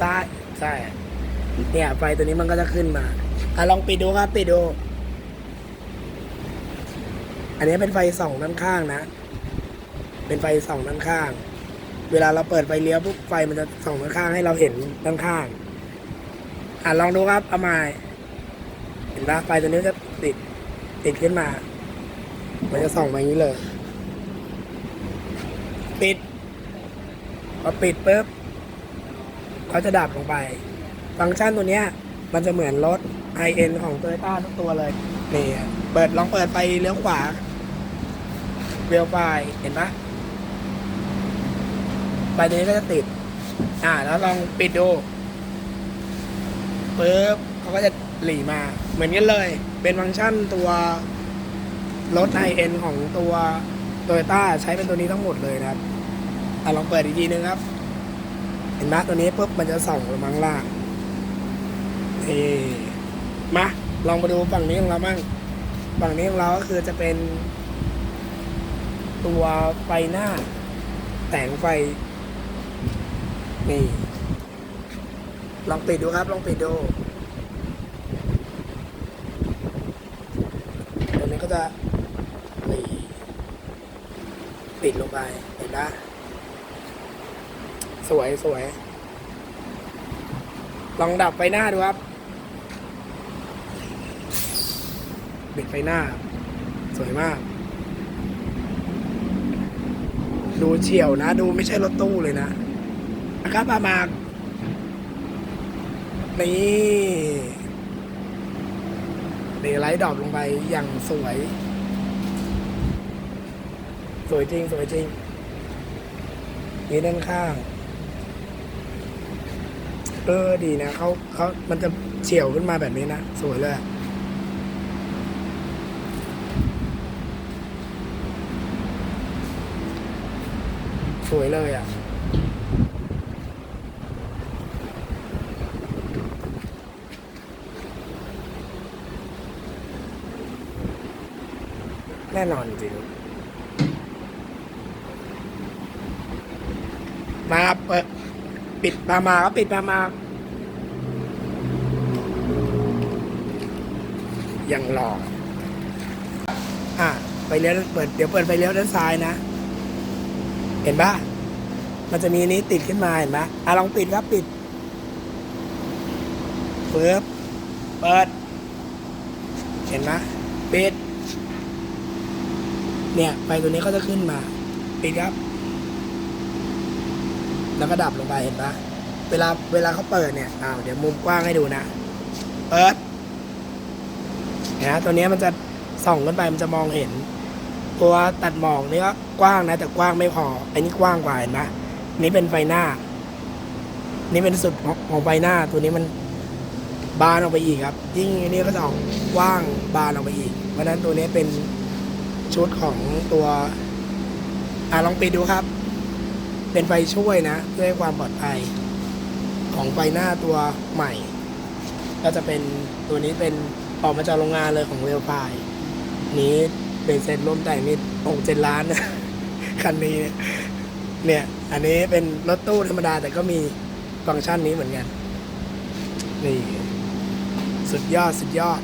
ซ้ายใช่เนี่ยไฟตัวนี้มันก็จะขึ้นมาอะลองปิดดูครับปิดดู อันนี้เป็นไฟส่องด้านข้างนะ เป็นไฟส่องด้านข้าง เวลาเราเปิดไฟเลี้ยวปุ๊บไฟมันจะส่องด้านข้างให้เราเห็นด้านข้างอะลองดูครับเอามาเห็นปะไฟตัวนี้จะติดติดขึ้นมา มันจะส่องมาอย่างนี้เลย ปิดพอปิดปุ๊บ เขาจะดับลงไป ฟังก์ชันตัวเนี้ยมันจะเหมือนรถไฮเอ็นของโตโยต้าทุกตัวเลยนี่เปิดลองเปิดไฟเลี้ยวขวาเวลไฟเห็นปะไฟตัวนี้ก็จะติด อ่า แล้วลองปิดดูปุ๊บเขาก็จะหลีมา เหมือนกันเลย เป็นฟังก์ชันตัวรถไฮเอ็นของตัวโตโยต้าใช้เป็นตัวนี้ทั้งหมดเลยนะครับอะลองเปิดอีกทีนึงครับ เห็นไหมตัวนี้ปุ๊บมันจะส่องลงมาข้างล่างเอมาลองมาดูฝั่งนี้ของเราบ้างฝั่งนี้ของเราก็คือจะเป็น ตัวไฟหน้า แต่งไฟ นี่ ลองปิดดูครับ ลองปิดดูตัวนี้ก็จะนี่ปิดลงไปเห็นปะ สวยสวย ลองดับไฟหน้าดูครับปิดไฟหน้า สวยมาก ดูเฉียวนะ ดูไม่ใช่รถตู้เลยนะนะครับประมาณนี่เดไลท์ดรอปลงไปอย่างสวย สวยจริง สวยจริงนี่ด้านข้าง เออดีนะเขาเขามันจะเฉียวขึ้นมาแบบนี้นะ สวยเลยสวยเลยอะแน่นอนจริงมาครับเปิด ปิดปามาครับปิดปามายังหลอกอะไปเลี้ยวเปิดเดี๋ยวเปิดไฟเลี้ยวด้านซ้ายนะ เห็นปะมันจะมีนี้ติดขึ้นมาเห็นปะอะลองปิดครับปิดเปิดเปิด เห็นไหมปิด เนี่ยไฟตัวนี้ก็จะขึ้นมา ปิดครับ แล้วก็ดับลงไปเห็นปะเวลาเวลาเขาเปิดเนี่ยอ้าวเดี๋ยวมุมกว้างให้ดูนะ เปิดนะตัวนี้มันจะส่องขึ้นไปมันจะมองเห็น ตัวตัดหมอกนี่ก็กว้างนะ แต่กว้างไม่พออันนี้กว้างกว่าเห็นปะนี่เป็นไฟหน้า นี่เป็นสุดของไฟหน้า ตัวนี้มันบานออกไปอีกครับ ยิ่งอันนี้ก็จะออกกว้างบานออกไปอีก เพราะฉะนั้นตัวนี้เป็นชุดของตัวอ่าลองปิดดูครับ เป็นไฟช่วยนะเพื่อให้ความปลอดภัยของไฟหน้าตัวใหม่ ก็จะเป็นตัวนี้เป็นออกมาจากโรงงานเลยของเวลไฟนี้เป็นเซ็ตร่วมแต่งนี่หกเจ็ดล้านคันนี้เนี่ย อันนี้เป็นรถตู้ธรรมดาแต่ก็มีฟังก์ชันนี้เหมือนกัน นี่ สุดยอด สุดยอด